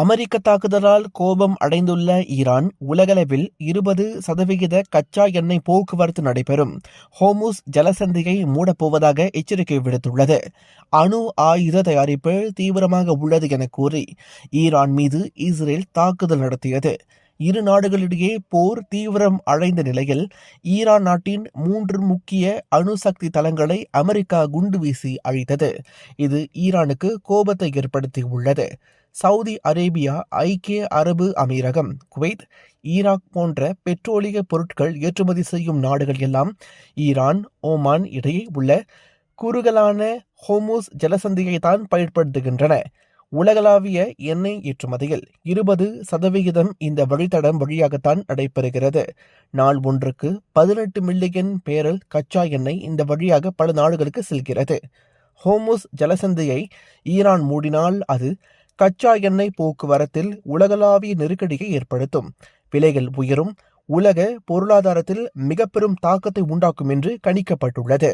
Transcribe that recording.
அமெரிக்க தாக்குதலால் கோபம் அடைந்துள்ள ஈரான் உலகளவில் இருபது சதவிகித கச்சா எண்ணெய் போக்குவரத்து நடைபெறும். ஹோமுஸ் ஜலசந்தியை மூடப்போவதாக எச்சரிக்கை விடுத்துள்ளது. அணு ஆயுத தயாரிப்பு தீவிரமாக உள்ளது என கூறி ஈரான் மீது இஸ்ரேல் தாக்குதல் நடத்தியது. இரு நாடுகளிடையே போர் தீவிரம் அடைந்த நிலையில் ஈரான் நாட்டின் மூன்று முக்கிய அணுசக்தி தளங்களை அமெரிக்கா குண்டு வீசி அழித்தது. இது ஈரானுக்கு கோபத்தை ஏற்படுத்தியுள்ளது. சவுதி அரேபியா ஐக்கிய அரபு அமீரகம் குவைத் ஈராக் போன்ற பெட்ரோலிய பொருட்கள் ஏற்றுமதி செய்யும் நாடுகள் எல்லாம் ஈரான் ஓமான் இடையே உள்ள குறுகலான ஹோமோஸ் ஜலசந்தியை தான் பயன்படுத்துகின்றன. உலகளாவிய எண்ணெய் ஏற்றுமதியில் இருபது சதவிகிதம் இந்த வழித்தடம் வழியாகத்தான் நடைபெறுகிறது. நாள் ஒன்றுக்கு பதினெட்டு மில்லியன் பேரல் கச்சா எண்ணெய் இந்த வழியாக பல நாடுகளுக்கு செல்கிறது. ஹோமுஸ் ஜலசந்தியை ஈரான் மூடினால் அது கச்சா எண்ணெய் போக்குவரத்தில் உலகளாவிய நெருக்கடியை ஏற்படுத்தும். விலைகள் உயரும் உலக பொருளாதாரத்தில் மிக பெரும் தாக்கத்தை உண்டாக்கும் என்று கணிக்கப்பட்டுள்ளது.